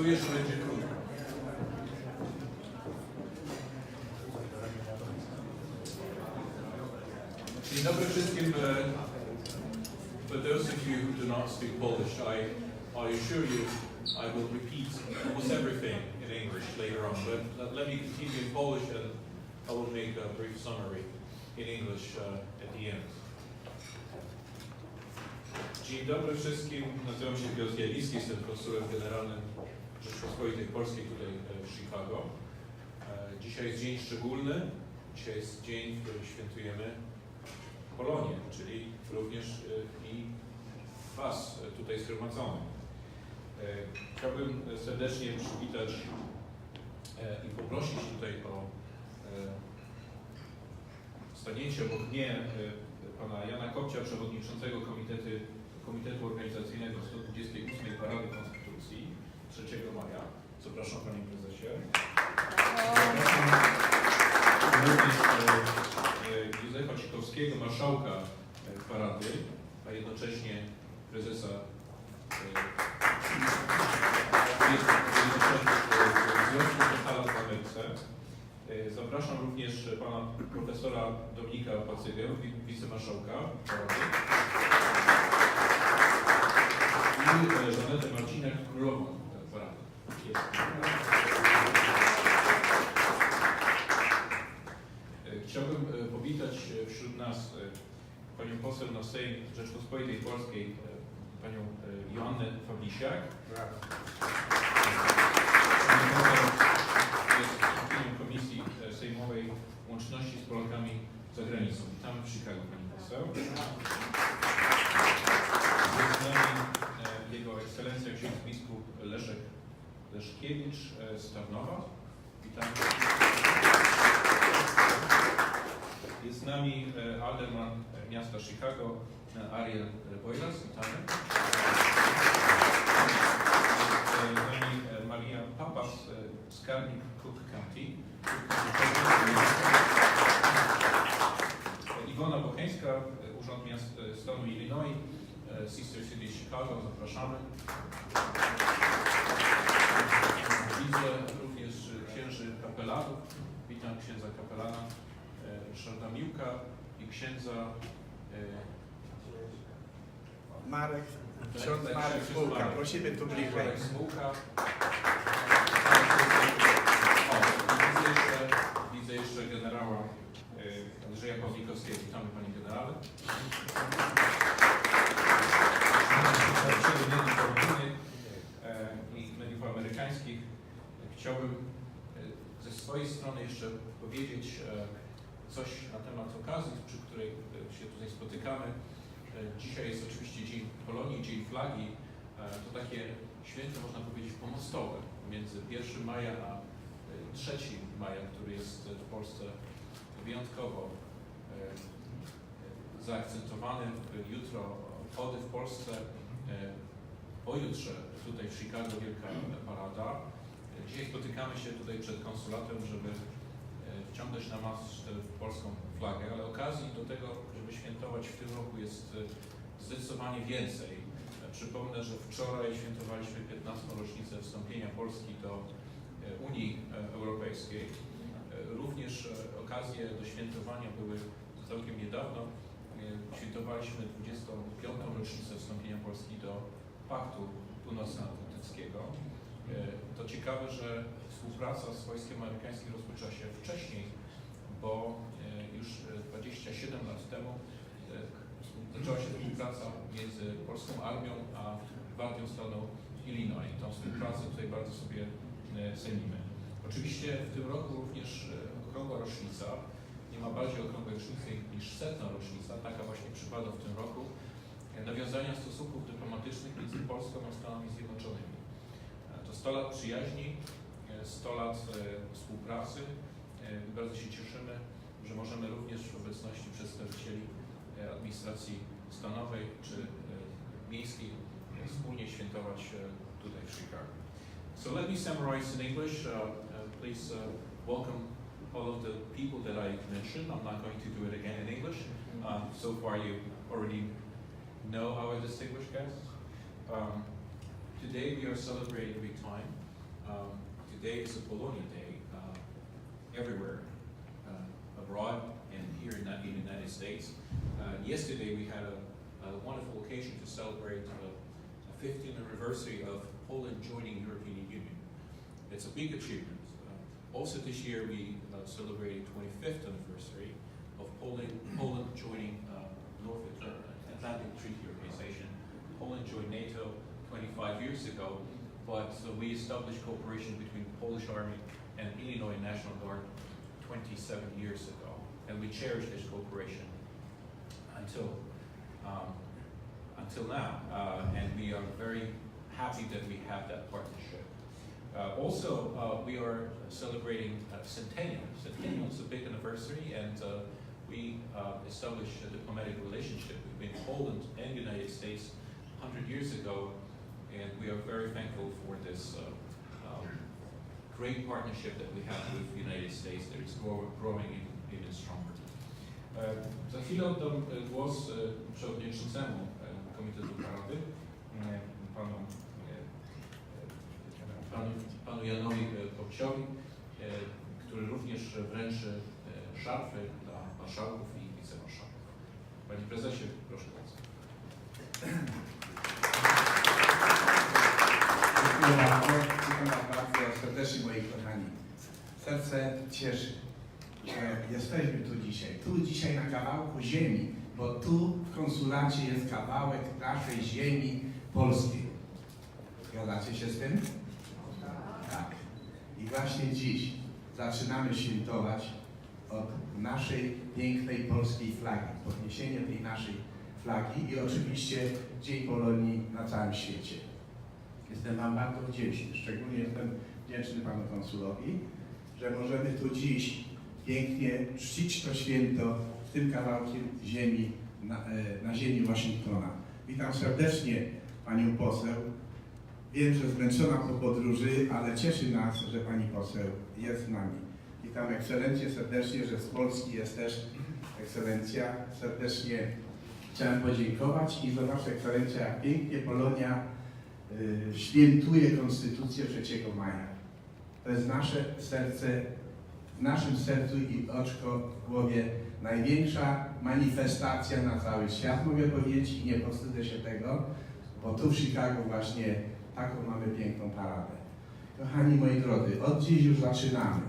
Obiecuję, że będzie krótko. Dzień dobry wszystkim. For those of you who do not speak Polish, I, I assure you I will repeat almost everything in English later on, but let- me continue in Polish and I will make a brief summary in English uh, at the end. Dzień dobry wszystkim, nazywam się Piotr Jalicki, jestem konsulem generalnym Rzeczpospolitej Polskiej tutaj e, w Chicago. E, Dzisiaj jest dzień szczególny, dzisiaj jest dzień, w którym świętujemy Polonię, czyli również e, i Was tutaj zgromadzonych. Chciałbym serdecznie przywitać i poprosić tutaj o stanięcie obok mnie pana Jana Kopcia, przewodniczącego Komitetu, Komitetu Organizacyjnego 128 Parady Konstytucji 3 maja. Zapraszam Panie Prezesie. Również e, Józefa Cikowskiego, marszałka e, parady, a jednocześnie prezesa e, Związku Portala w Ameryce. Zapraszam również pana profesora Dominika Pacygę, wi- wicemarszałka parady. I e, Żanetę Marcinek, królową e, parady. Jest. E, Chciałbym e, powitać e, wśród nas e, panią poseł na Sejm Rzeczpospolitej Polskiej, e, panią e, Joannę Fablisiak. Jest członkinią Komisji e, Sejmowej Łączności z Polakami za granicą. Witamy w Chicago, pani poseł. Jest z nami e, Jego Ekscelencja ksiądz biskup Leszek Leszkiewicz e, z Tarnowa. Witamy. Jest z nami e, alderman miasta Chicago, e, Ariel Boylas. Witamy. E, Maria Papas, skarbnik Cook County. Iwona Bocheńska, Urząd Miast Stanu Illinois, Sister City Chicago. Zapraszamy. Widzę również księży kapelanów. Witam księdza kapelana e, Ryszarda Miłka i księdza e, Marek, ksiądz Marek Marek. prosimy tu bliżej. Marek Smułka. Widzę jeszcze, widzę jeszcze generała e, Andrzeja Pawlikowskiego. Witamy panie generale. Polonijnych e, i mediów amerykańskich. Chciałbym e, ze swojej strony jeszcze powiedzieć e, coś na temat okazji, przy której e, się tutaj spotykamy. Dzisiaj jest oczywiście Dzień Polonii, Dzień Flagi. To takie święto, można powiedzieć, pomostowe między 1 maja a e, 3 maja, który jest w Polsce wyjątkowo zaakcentowany. Jutro obchody w Polsce, pojutrze tutaj w Chicago wielka parada. Dzisiaj spotykamy się tutaj przed konsulatem, żeby e, wciągnąć na maszt polską flagę, ale okazji do tego, żeby świętować w tym roku jest e, zdecydowanie więcej. E, Przypomnę, że wczoraj świętowaliśmy 15. rocznicę wstąpienia Polski do Unii Europejskiej. Również okazje do świętowania były całkiem niedawno. Świętowaliśmy 25. rocznicę wstąpienia Polski do Paktu Północnoatlantyckiego. E, To ciekawe, że współpraca z wojskiem amerykańskim rozpoczęła się wcześniej, bo e, już e, 27 lat temu e, zaczęła się współpraca między polską armią a Gwardią Stanu Illinois. Tą współpracę tutaj bardzo sobie e, cenimy. Oczywiście w tym roku również e, okrągła rocznica, nie ma bardziej okrągłej rocznicy niż setna rocznica, taka właśnie przypada w tym roku, e, nawiązania stosunków dyplomatycznych między Polską a Stanami Zjednoczonymi. E, To 100 lat przyjaźni, e, 100 lat e, współpracy. E, Bardzo się cieszymy, że możemy również w obecności przedstawicieli e, administracji stanowej czy e, miejskiej e, wspólnie świętować e, tutaj w Chicago. So let me summarize in English. Uh, uh, please uh, welcome all of the people that I mentioned. I'm not going to do it again in English. Um, so far, you already know our distinguished guests. Um, today we are celebrating big time. Um, today is a Polonia Day uh, everywhere, uh, abroad and here in the the United States. Uh, yesterday we had a, a wonderful occasion to celebrate a 15th anniversary of Poland joining European Union. It's a big achievement. Uh, also this year we uh, celebrated 25th anniversary of Poland, Poland joining uh, North Atlantic Treaty Organization. Poland joined NATO 25 years ago, but we established cooperation between the Polish Army and Illinois National Guard 27 years ago, and we cherish this cooperation until um, until now, uh, and we are very happy that we have that partnership. Uh, also, uh, we are celebrating uh, Centennial. Centennial is a big anniversary, and uh, we established a diplomatic relationship between Poland and the United States 100 years ago, and we are very thankful for this uh, um, great partnership that we have with the United States that is grow, growing even, even stronger. E, Za chwilę oddam e, głos e, przewodniczącemu Komitetu Parady, panu, panu, panu Janowi Kopciowi, e, który również wręczy szarfy dla marszałków i wicemarszałków. Panie prezesie, proszę bardzo. Dziękuję bardzo, witam Was bardzo serdecznie moi kochani. Serce cieszy, że jesteśmy tu dzisiaj. Tu dzisiaj na kawałku ziemi, bo tu w konsulacie jest kawałek naszej ziemi polskiej. Zgadzacie się z tym? Tak. I właśnie dziś zaczynamy świętować od naszej pięknej polskiej flagi, podniesienie tej naszej flagi i oczywiście Dzień Polonii na całym świecie. Jestem Wam bardzo wdzięczny, szczególnie jestem wdzięczny Panu Konsulowi, że możemy tu dziś pięknie czcić to święto w tym kawałkiem ziemi, na, e, na ziemi Waszyngtona. Witam serdecznie Panią poseł. Wiem, że zmęczona po podróży, ale cieszy nas, że Pani poseł jest z nami. Witam ekscelencję serdecznie, że z Polski jest też ekscelencja. Serdecznie chciałem podziękować i zobaczcie ekscelencja, jak pięknie Polonia y, świętuje Konstytucję 3 maja. To jest nasze serce, w naszym sercu i oczko w głowie największa manifestacja na cały świat, mogę powiedzieć, i nie powstydzę się tego, bo tu w Chicago właśnie taką mamy piękną paradę. Kochani moi drodzy, od dziś już zaczynamy.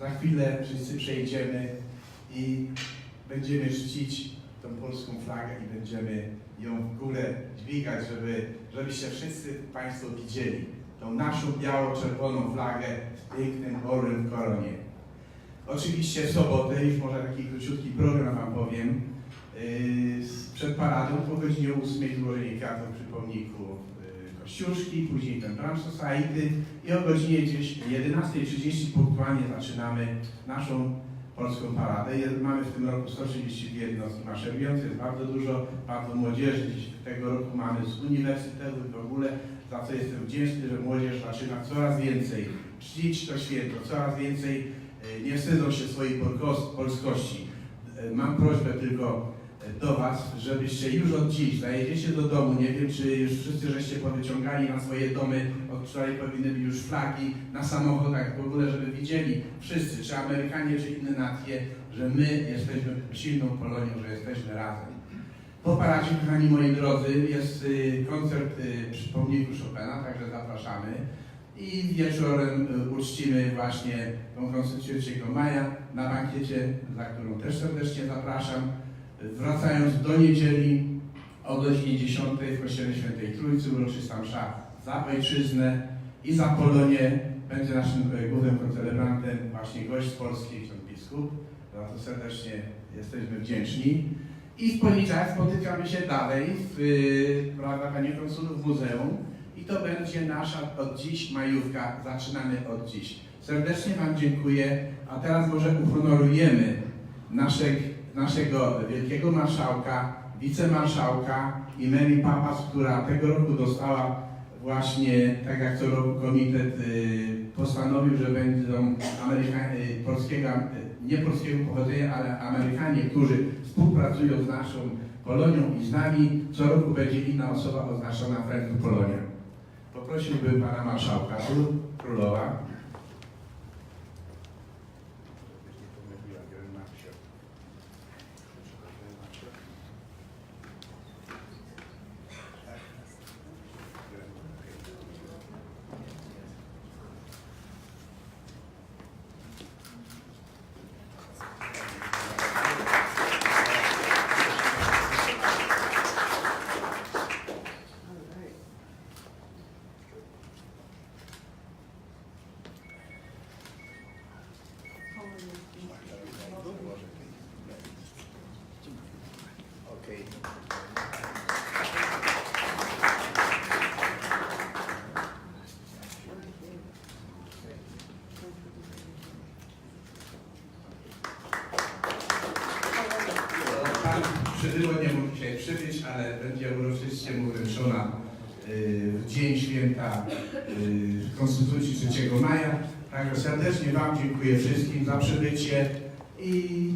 Za chwilę wszyscy przejdziemy i będziemy czcić tą polską flagę i będziemy ją w górę dźwigać, żeby, żebyście wszyscy Państwo widzieli tą naszą biało-czerwoną flagę z pięknym orłem w koronie. Oczywiście w sobotę, już może taki króciutki program Wam powiem, yy, przed paradą po godzinie 8 złożenie kwiatów przy pomniku yy, Kościuszki, później ten Branch Society i o godzinie gdzieś 11.30 punktualnie zaczynamy naszą polską paradę. Mamy w tym roku 132 jednostki maszerujące, jest bardzo dużo, bardzo młodzieży. Dziś tego roku mamy z uniwersytetów w ogóle, za co jestem wdzięczny, że młodzież zaczyna coraz więcej czcić to święto, coraz więcej e, nie wstydzą się swojej polskości. E, Mam prośbę tylko e, do Was, żebyście już od dziś zajedziecie do domu, nie wiem czy już wszyscy żeście powyciągali na swoje domy, od wczoraj powinny być już flagi na samochodach w ogóle, żeby widzieli wszyscy, czy Amerykanie, czy inne nacje, że my jesteśmy silną Polonią, że jesteśmy razem. Po paradzie, kochani moi drodzy, jest y, koncert y, przy pomniku Chopina, także zapraszamy. I wieczorem y, uczcimy właśnie tą konstytucję 3 maja na bankiecie, za którą też serdecznie zapraszam. Wracając do niedzieli o godzinie 10 w Kościele Świętej Trójcy uroczysta msza za Ojczyznę i za Polonię. Będzie naszym głównym koncelebrantem właśnie gość z Polski, ksiądz biskup. Za to serdecznie jesteśmy wdzięczni. I w poniedziałek spotykamy się dalej w, y, prawda, Panie Konsulu, w muzeum. I to będzie nasza od dziś majówka. Zaczynamy od dziś. Serdecznie Wam dziękuję. A teraz może uhonorujemy naszych, naszego wielkiego marszałka, wicemarszałka i Mary Papas, która tego roku dostała właśnie, tak jak co roku komitet y, postanowił, że będą Ameryka, y, polskiego, y, nie polskiego pochodzenia, ale Amerykanie, którzy współpracują z naszą Polonią i z nami, co roku będzie inna osoba oznaczona Friends Polonia. Poprosiłbym pana marszałka, królowa. Pan Przybyło nie mógł dzisiaj przybyć, ale będzie uroczyście mu wręczona y, w dzień święta y, Konstytucji 3 maja. Serdecznie Wam dziękuję wszystkim za przybycie i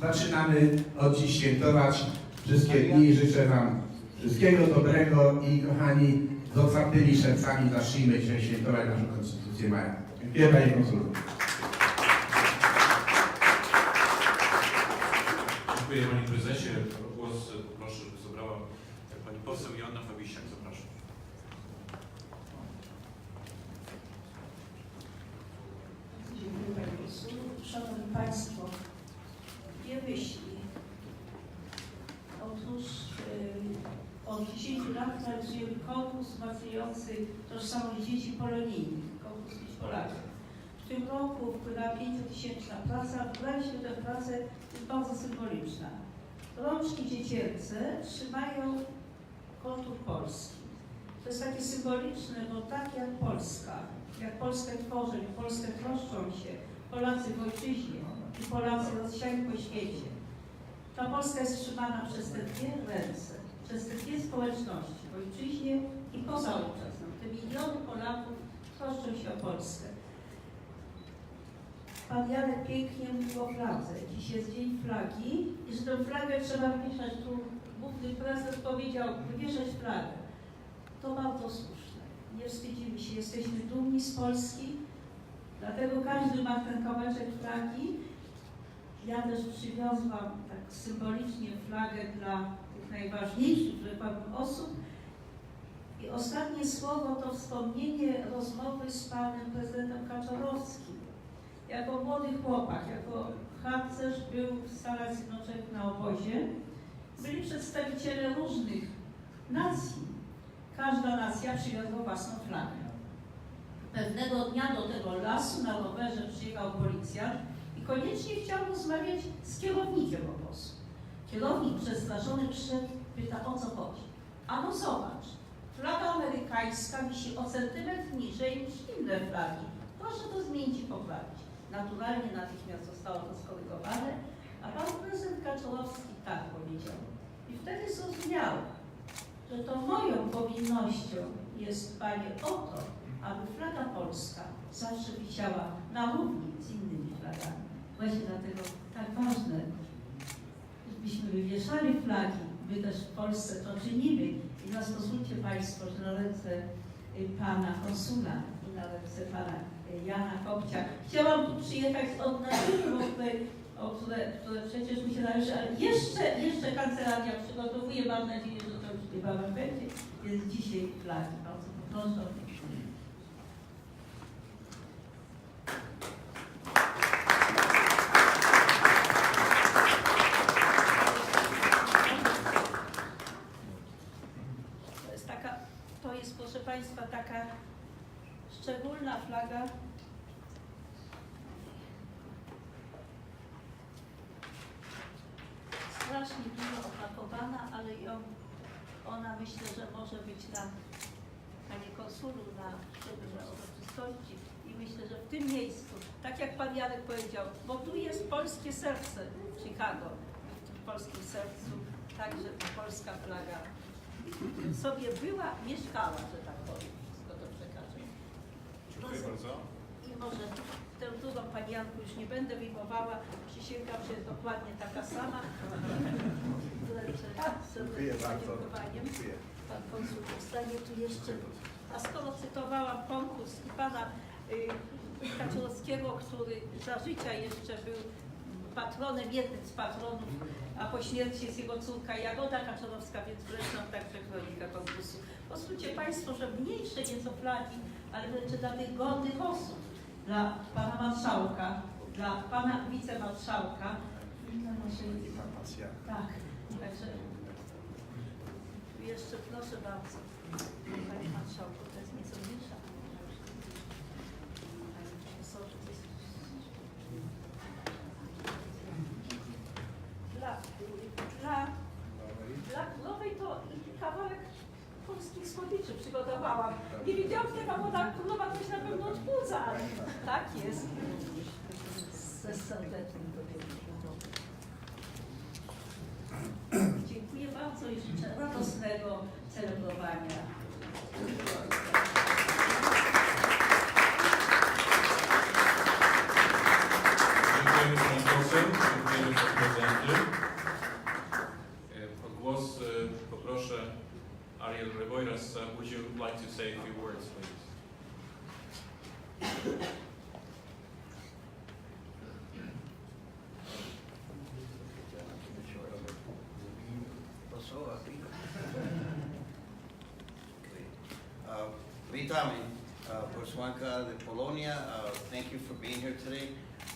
zaczynamy od dziś świętować wszystkie dni. Życzę Wam wszystkiego dobrego i kochani, z otwartymi sercami zacznijmy dzisiaj świętować naszą Konstytucję maja. Dziękuję Panie Konsulu. Dziękuję Panie Prezesie. Głos proszę, by zabrała Pani poseł Joanna Fabisiak. Zapraszam. Dziękuję Panie Posłu. Szanowni Państwo, dwie myśli. Otóż yy, od 10 lat realizujemy konkurs wzmacniający tożsamość dzieci polonijnych, konkurs Polaków. W tym roku wpłynęła 500-tysięczna praca. Wybraliśmy tę pracę, jest bardzo symboliczna. Rączki dziecięce trzymają kontur Polski. To jest takie symboliczne, bo tak jak Polska, jak Polskę tworzą, jak Polskę troszczą się Polacy w ojczyźnie i Polacy rozsiani po świecie. Ta Polska jest trzymana przez te dwie ręce, przez te dwie społeczności w ojczyźnie i poza ojczyzną. Te miliony Polaków troszczą się o Polskę. Pan Janek pięknie mówił o fladze. Dziś jest Dzień Flagi i że tę flagę trzeba wywieszać. Tu główny prezes powiedział, wywieszać flagę. To bardzo słuszne. Nie wstydzimy się, jesteśmy dumni z Polski, dlatego każdy ma ten kawałeczek flagi. Ja też przywiozłam tak symbolicznie flagę dla tych najważniejszych, że osób. I ostatnie słowo to wspomnienie rozmowy z panem prezydentem Kaczorowskim. Jako młody chłopak, jako harcerz był w Stanach Zjednoczonych na obozie. Byli przedstawiciele różnych nacji. Każda nacja przywiozła własną flagę. Pewnego dnia do tego lasu na rowerze przyjechał policjant i koniecznie chciał rozmawiać z kierownikiem obozu. Kierownik przestraszony przyszedł, pyta o co chodzi. A no zobacz, flaga amerykańska wisi o centymetr niżej niż inne flagi. Proszę to zmienić i poprawić. Naturalnie natychmiast zostało to skorygowane, a pan prezydent Kaczorowski tak powiedział. I wtedy zrozumiałem, że to moją powinnością jest dbanie o to, aby flaga polska zawsze wisiała na równi z innymi flagami. Właśnie dlatego tak ważne, żebyśmy wywieszali flagi, my też w Polsce to czynimy. Pozwólcie Państwo, że na ręce y, Pana konsula na ręce Pana y, Jana Kopcia. Chciałam tu przyjechać z odnalezieniem, o które, które, przecież mi się należy, ale jeszcze, jeszcze kancelaria przygotowuje, mam nadzieję, że to już niebawem będzie, jest dzisiaj flagi. Bardzo proszę o to. To jest taka, to jest proszę Państwa taka szczególna flaga. Dużo opakowana, ale ją, ona myślę, że może być na Panie Konsulu, na uroczystości i myślę, że w tym miejscu, tak jak Pan Janek powiedział, bo tu jest polskie serce Chicago, w tym polskim sercu także ta polska flaga sobie była, mieszkała, że tak powiem, wszystko to przekażę. Dziękuję bardzo. I może tę drugą Pani Janku już nie będę wyjmowała, przysięgam, że jest dokładnie taka sama. Dziękuję bardzo. Dziękuję. Pan konsul zostanie tu jeszcze A skoro cytowałam konkurs i pana y, Kaczorowskiego, który za życia jeszcze był patronem, jednym z patronów, a po śmierci jest jego córka Jagoda Kaczorowska, więc wreszcie także kronika konkursu. Pozwólcie Państwo, że mniejsze nieco flagi, ale wręcz dla tych godnych osób, dla Pana Marszałka, dla Pana Wicemarszałka. Tak, także jeszcze proszę bardzo, Panie Marszałku, to jest nieco mniejsza. Panie Profesorze, to jest... Dla, dla, dla królowej to kawałek polskich słodyczy przygotowałam. Nie wiedziałam, że taka młoda królowa coś na pewno odbudza, ale tak jest. Ze serdecznym podziękowaniem. Dziękuję bardzo i życzę radosnego celebrowania. Dziękujemy Pani Poseł, dziękujemy Panu Prezydenty. E, O głos e, poproszę Ariel Reboiras. Would you like to say a few words, please? De Polonia, uh, thank you for being here today.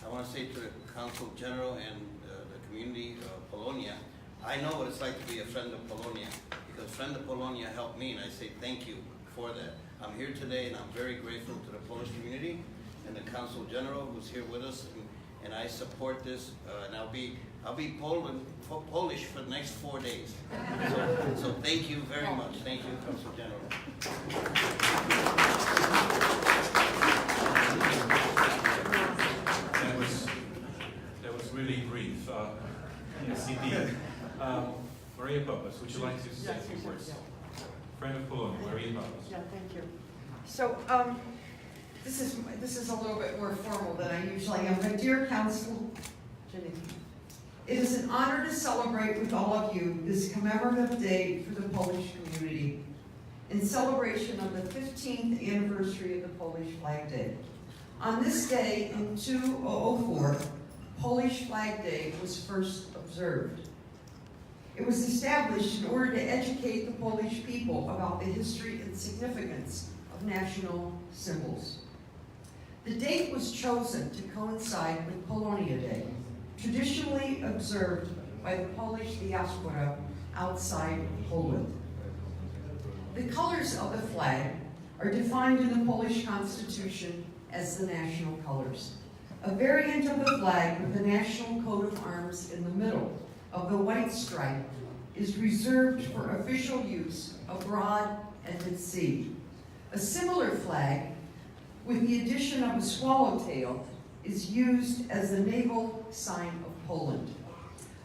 I want to say to the Council General and uh, the community of Polonia, I know what it's like to be a friend of Polonia, because friend of Polonia helped me, and I say thank you for that. I'm here today, and I'm very grateful to the Polish community and the Council General who's here with us, and- and I support this, uh, and I'll be, I'll be Poland, Po- Polish for the next four days. So, so thank you very much, thank you, Council General. That was, that was really brief. Uh, Yes, indeed. Um, Maria Pappas, would you like to say a few words? Friend of Polonia, Maria Pappas. Yeah, thank you. So, um, this is, this is a little bit more formal than I usually am, but dear council, Jenny, it is an honor to celebrate with all of you this commemorative day for the Polish community in celebration of the fifteenth anniversary of the Polish Flag Day. On this day in two oh oh four, Polish Flag Day was first observed. It was established in order to educate the Polish people about the history and significance of national symbols. The date was chosen to coincide with Polonia Day, traditionally observed by the Polish diaspora outside Poland. The colors of the flag are defined in the Polish constitution as the national colors. A variant of the flag with the national coat of arms in the middle of the white stripe is reserved for official use abroad and at sea. A similar flag, with the addition of a swallowtail, is used as the naval sign of Poland.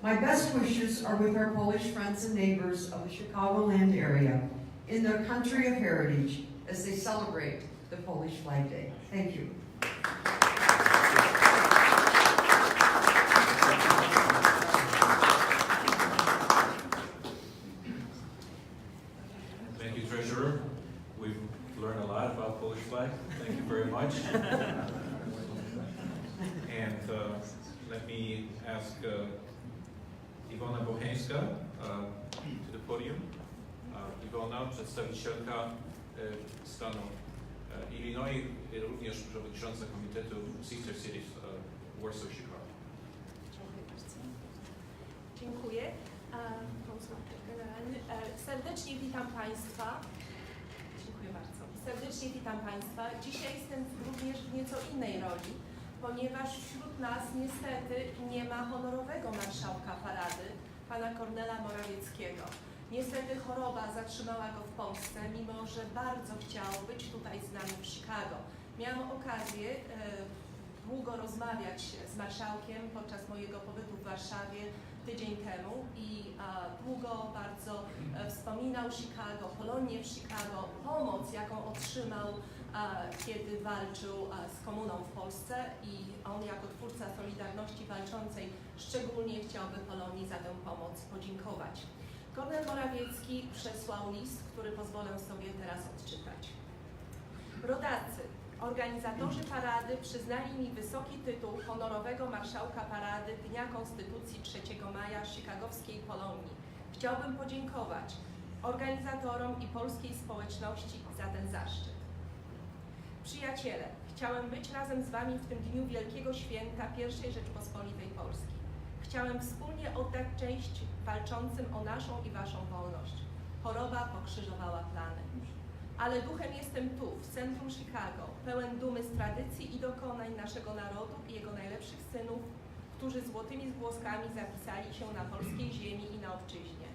My best wishes are with our Polish friends and neighbors of the Chicagoland area in their country of heritage as they celebrate the Polish Flag Day. Thank you. Thank you, Treasurer. We've learned a lot about Polish flag. Thank you very much. And uh, let me ask uh, Iwona Bocheńska uh, to the podium. Iwona, przedstawicielka uh, stanu uh, Illinois, i również przewodnicząca Komitetu Sister Cities Warsaw Chicago. Dziękuję bardzo. Dziękuję. E. E, Serdecznie witam Państwa. Dziękuję bardzo. Serdecznie witam Państwa. Dzisiaj jestem również w nieco innej roli, ponieważ wśród nas niestety nie ma honorowego marszałka parady, pana Kornela Morawieckiego. Niestety choroba zatrzymała go w Polsce, mimo że bardzo chciał być tutaj z nami w Chicago. Miałam okazję e, długo rozmawiać z marszałkiem podczas mojego pobytu w Warszawie tydzień temu i długo bardzo e, wspominał Chicago, Polonię w Chicago, pomoc, jaką otrzymał, kiedy walczył z komuną w Polsce i on jako twórca Solidarności Walczącej szczególnie chciałby Polonii za tę pomoc podziękować. Kornel Morawiecki przesłał list, który pozwolę sobie teraz odczytać. Rodacy, organizatorzy parady przyznali mi wysoki tytuł honorowego marszałka parady Dnia Konstytucji 3 maja chicagowskiej Polonii. Chciałbym podziękować organizatorom i polskiej społeczności za ten zaszczyt. Przyjaciele, chciałem być razem z Wami w tym dniu wielkiego święta I Rzeczpospolitej Polskiej. Chciałem wspólnie oddać cześć walczącym o naszą i Waszą wolność. Choroba pokrzyżowała plany. Ale duchem jestem tu, w centrum Chicago, pełen dumy z tradycji i dokonań naszego narodu i jego najlepszych synów, którzy złotymi zgłoskami zapisali się na polskiej ziemi i na obczyźnie.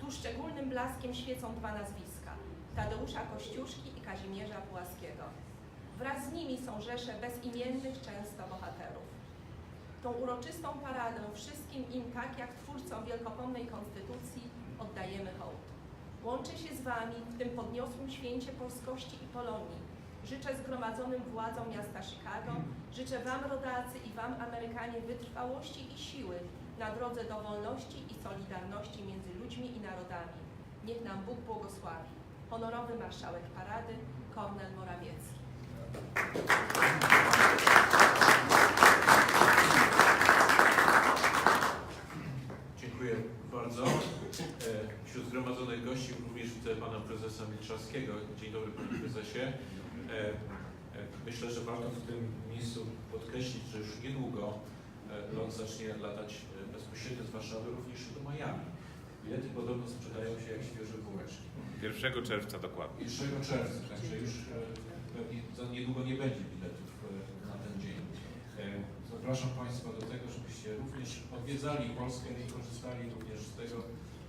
Tu szczególnym blaskiem świecą dwa nazwiska Tadeusza Kościuszki i Kazimierza Pułaskiego. Wraz z nimi są rzesze bezimiennych często bohaterów. Tą uroczystą paradę wszystkim im, tak jak twórcom wielkopomnej konstytucji, oddajemy hołd. Łączę się z Wami w tym podniosłym święcie polskości i Polonii. Życzę zgromadzonym władzom miasta Chicago, życzę Wam rodacy i Wam Amerykanie wytrwałości i siły na drodze do wolności i solidarności między ludźmi i narodami. Niech nam Bóg błogosławi. Honorowy marszałek parady Kornel Morawiecki. Dziękuję bardzo. E, Wśród zgromadzonych gości również widzę pana prezesa Milczarskiego. Dzień dobry panie prezesie. E, e, Myślę, że warto w tym miejscu podkreślić, że już niedługo e, lot zacznie latać bezpośrednio z Warszawy również do Miami. Bilety podobno sprzedają się jak świeże bułeczki. 1 czerwca dokładnie. 1 czerwca, także już pewnie za niedługo nie będzie biletów na ten dzień. Zapraszam Państwa do tego, żebyście również odwiedzali Polskę i korzystali również z tego,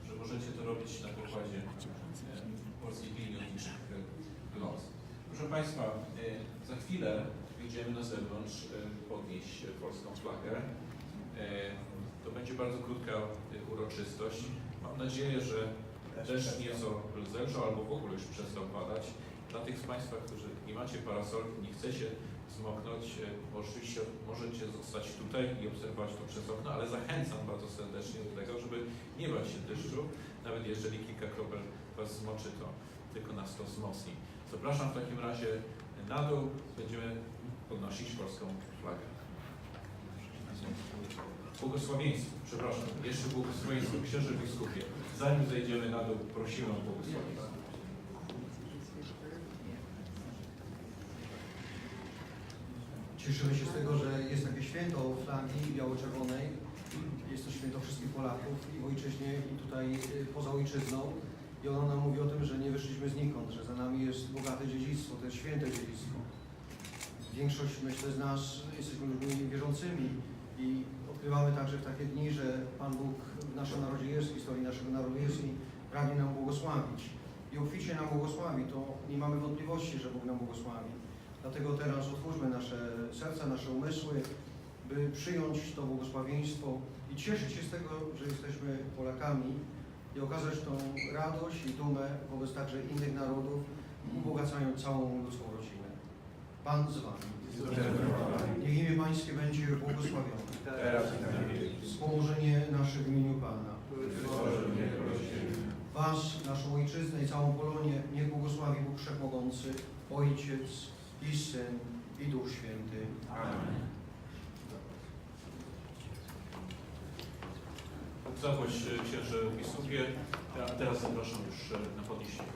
że możecie to robić na pokładzie e, polskich linii lotniczych e, LOT. Proszę Państwa, e, za chwilę wyjdziemy na zewnątrz podnieść polską flagę. To będzie bardzo krótka uroczystość. Mam nadzieję, że deszcz nieco zelżał albo w ogóle już przestał padać. Dla tych z Państwa, którzy nie macie parasolki, nie chcecie zmoknąć, e, oczywiście możecie zostać tutaj i obserwować to przez okno, ale zachęcam bardzo serdecznie do tego, żeby nie bać się deszczu, nawet jeżeli kilka kropel Was zmoczy, to tylko nas to wzmocni. Zapraszam w takim razie na dół, będziemy podnosić polską flagę. Błogosławieństwo, przepraszam, jeszcze błogosławieństwo, księże biskupie. Zanim zejdziemy na dół, prosimy o błogosławieństwo. Cieszymy się z tego, że jest takie święto flagi biało-czerwonej. Jest to święto wszystkich Polaków i w ojczyźnie, i tutaj y, poza ojczyzną. I ono nam mówi o tym, że nie wyszliśmy znikąd, że za nami jest bogate dziedzictwo, to jest święte dziedzictwo. Większość, myślę, z nas jesteśmy ludźmi wierzącymi i odkrywamy także w takie dni, że Pan Bóg w naszym narodzie jest, w historii naszego narodu jest i pragnie nam błogosławić. I obficie nam błogosławi, to nie mamy wątpliwości, że Bóg nam błogosławi. Dlatego teraz otwórzmy nasze serca, nasze umysły, by przyjąć to błogosławieństwo i cieszyć się z tego, że jesteśmy Polakami i okazać tą radość i dumę wobec także innych narodów, ubogacając całą ludzką rodzinę. Pan z Wami. Niech imię Pańskie będzie błogosławione. Teraz i. Wspomożenie nasze w imieniu Pana. Was, naszą ojczyznę i całą Polonię niech błogosławi Bóg Wszechmogący, Ojciec i Syn i Duch Święty. Amen. Zapłać e, księże biskupie, a teraz zapraszam już e, na podniesienie.